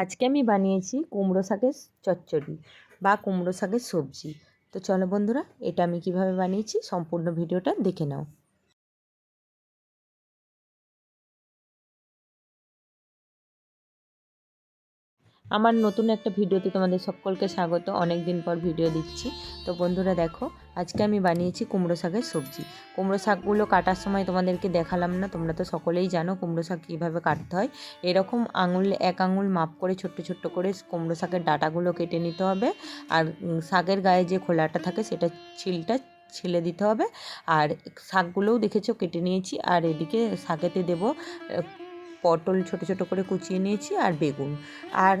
আজকে আমি বানিয়েছি কুমড়ো শাকের চচ্চড়ি বা কুমড়ো শাকের সবজি। তো চলো বন্ধুরা, এটা আমি কীভাবে বানিয়েছি সম্পূর্ণ ভিডিওটা দেখে নাও। আমার নতুন একটা ভিডিওতে তোমাদের সকলকে স্বাগত। অনেক দিন পর ভিডিও দিচ্ছি। তো বন্ধুরা দেখো, আজকে আমি বানিয়েছি কুমড়ো শাকের সবজি। কুমড়ো শাকগুলো কাটার সময় তোমাদেরকে দেখালাম না, তোমরা তো সকলেই জানো কুমড়ো শাক কীভাবে কাটতে হয়। এরকম আঙুল, এক আঙুল মাপ করে ছোট্ট ছোট্ট করে কুমড়ো শাকের ডাটাগুলো কেটে নিতে হবে। আর শাকের গায়ে যে খোলাটা থাকে সেটা ছিলটা ছিলে দিতে হবে। আর শাকগুলোও দেখেছ কেটে নিয়েছি। আর এদিকে শাকেতে দেবো পটল ছোট ছোট করে কুচিয়ে নিয়েছি আর বেগুন। আর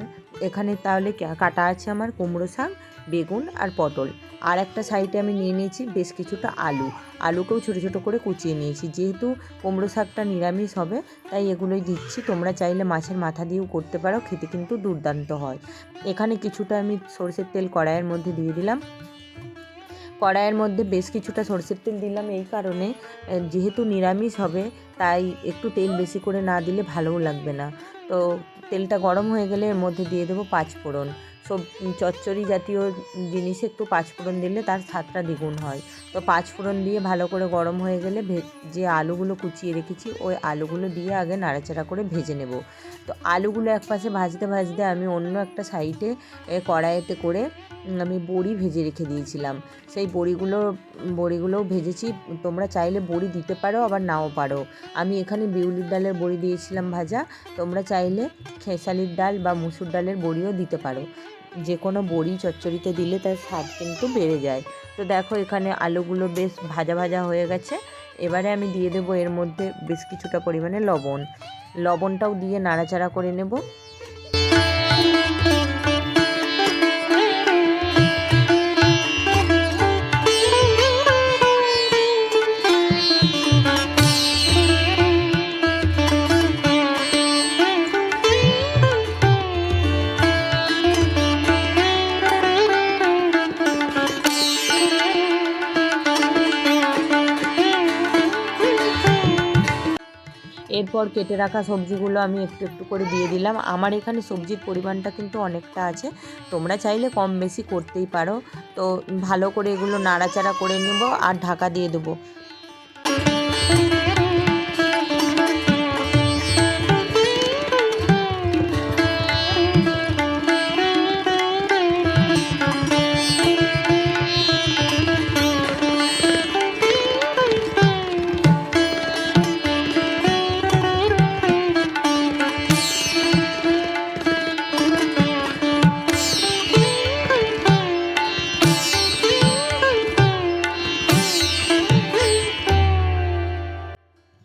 এখানে তাহলে কাটা আছে আমার কুমড়ো শাক, বেগুন আর পটল। আর একটা সাইডে আমি নিয়ে নিয়েছি বেশ কিছুটা আলু। আলুকেও ছোটো ছোটো করে কুচিয়ে নিয়েছি। যেহেতু কুমড়ো শাকটা নিরামিষ হবে, তাই এগুলোই দিচ্ছি। তোমরা চাইলে মাছের মাথা দিয়েও করতে পারো, খেতে কিন্তু দুর্দান্ত হয়। এখানে কিছুটা আমি সরষের তেল কড়াইয়ের মধ্যে দিয়ে দিলাম। কড়াইয়ের মধ্যে বেশ কিছুটা সরষের তেল দিলাম এই কারণে যেহেতু নিরামিষ হবে তাই একটু তেল বেশি করে না দিলে ভালোও লাগবে না। তো তেলটা গরম হয়ে গেলে এর মধ্যে দিয়ে দেবো পাঁচ ফোড়ন। সব চচ্চড়ি জাতীয় জিনিসে একটু পাঁচফোড়ন দিলে তার স্বাদটা দ্বিগুণ হয়। তো পাঁচফোড়ন দিয়ে ভালো করে গরম হয়ে গেলে যে আলুগুলো কুচিয়ে রেখেছি, ওই আলুগুলো দিয়ে আগে নাড়াচাড়া করে ভেজে নেব। তো আলুগুলো এক পাশে ভাজতে ভাজতে আমি অন্য একটা সাইডে কড়াইতে করে আমি বড়ি ভেজে রেখে দিয়েছিলাম। সেই বড়িগুলো, বড়িগুলোও ভেজেছি। তোমরা চাইলে বড়ি দিতে পারো, আবার নাও পারো। আমি এখানে বিউলির ডালের বড়ি দিয়েছিলাম ভাজা। তোমরা চাইলে খেসালির ডাল বা মুসুর ডালের বড়িও দিতে পারো। যে কোনো বড়ি চচ্চড়িতে দিলে তার স্বাদ কিন্তু বেড়ে যায়। তো দেখো, এখানে আলুগুলো বেশ ভাজা ভাজা হয়ে গেছে। এবারে আমি দিয়ে দেবো এর মধ্যে বেশ কিছুটা পরিমাণে লবণ। লবণটাও দিয়ে নাড়াচাড়া করে নেব। এরপর কেটে রাখা সবজিগুলো আমি একটু একটু করে দিয়ে দিলাম। আমার এখানে সবজির পরিমাণটা কিন্তু অনেকটা আছে। তোমরা চাইলে কম বেশি করতেই পারো। তো ভালো করে এগুলো নাড়াচাড়া করে নেব আর ঢাকা দিয়ে দেবো।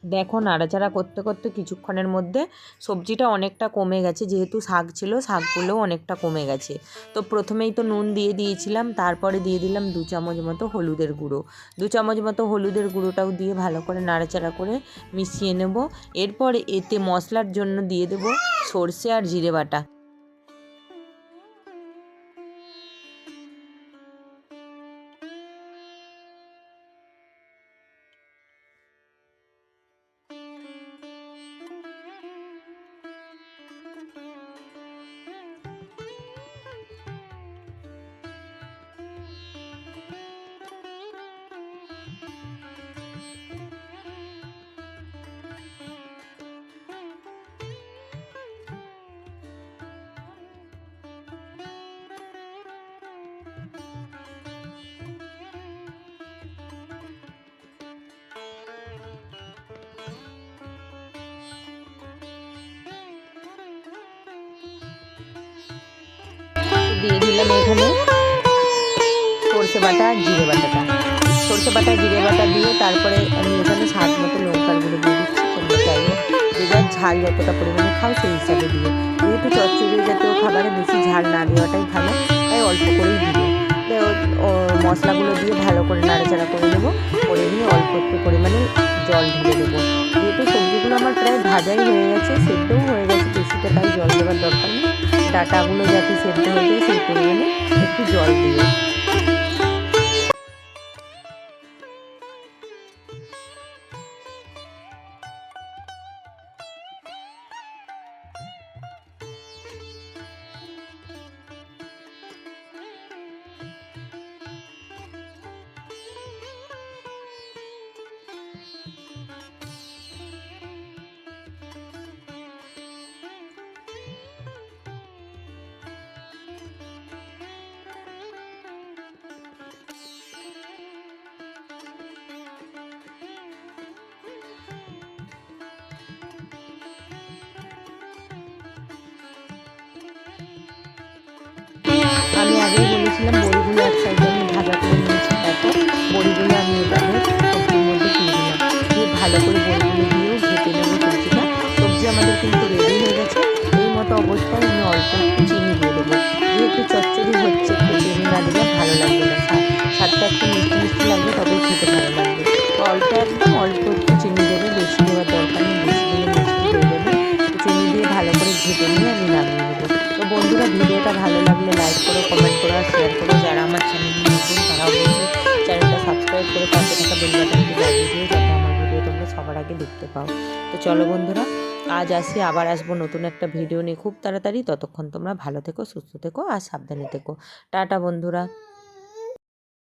দেখো, নাড়াচাড়া করতে করতে কিছুক্ষণের মধ্যে সবজিটা অনেকটা কমে গেছে। যেহেতু শাক ছিল, শাকগুলোও অনেকটা কমে গেছে। তো প্রথমেই তো নুন দিয়ে দিয়েছিলাম, তারপরে দিয়ে দিলাম দু চামচ মতো হলুদের গুঁড়ো। দু চামচ মতো হলুদের গুঁড়োটাও দিয়ে ভালো করে নাড়াচাড়া করে মিশিয়ে নেব। এরপর এতে মশলার জন্য দিয়ে দেব সর্ষে আর জিরে বাটা। দিয়ে দিলাম এখানে। সর্ষে বাটা, জিরে বাটাটা। সর্ষে বাটা, জিরে বাটা দিয়ে তারপরে আমি এখানে স্বাদ মতো লঙ্কার দিয়ে দিচ্ছি, তোমরা চাইলে। ঝাল যতটা পরিমাণে খাও সেই হিসাবে দিয়ে যেহেতু চচ্চড়ি জাতীয় খাবারে বেশি ঝাল না দেওয়াটাই ভালো, তাই অল্প করেই দিবে মশলাগুলো দিয়ে ভালো করে নাড়াচাড়া করে নেব। করে নিয়ে অল্প একটু পরিমাণে জল ঢেলে দেবো। যেহেতু সবজিগুলো আমার প্রায় ভাজাই হয়ে গেছে, সেদ্ধও হয়ে গেছে, বেশিটা তাই জল দেওয়ার দরকার নেই। ডাটাগুলো যাতে সেদ্ধ হয়ে যায় সেই পরিমাণে একটু জল দিয়ে আমি অল্প একটু চিনি দিয়ে দেবো যেহেতু চচ্চড়ি হচ্ছে একটু চিনি না দিলে ভালো লাগবে না স্বাদ স্বাদটা একটু মিষ্টি মিষ্টি লাগবে তবেই খেতে ভালো লাগবে তো অল্প একদম অল্প একটু চিনি দেবে বেশি দেওয়ার দরকার নেই বেশি দিলে মিষ্টি হয়ে যাবে চিনি দিয়ে ভালো করে ভেজে নিয়ে আমি নামিয়ে নেব তো বন্ধুরা ভিডিওটা ভালো লাগলে লাইক করো কমেন্ট করো আর শেয়ার করো যারা আমার চ্যানেলে নতুন তারা অবশ্যই চ্যানেলটা সাবস্ক্রাইব করে পাশে থাকা বেল বাজিয়ে দিও সবার আগে দেখতে পাও। তো চলো বন্ধুরা, আজ আসি, আবার আসব নতুন একটা ভিডিও নিয়ে। খুব তাড়াতাড়ি, ততক্ষণ তোমরা ভালো থেকো, সুস্থ থেকো আর সাবধানে থেকো। টাটা বন্ধুরা।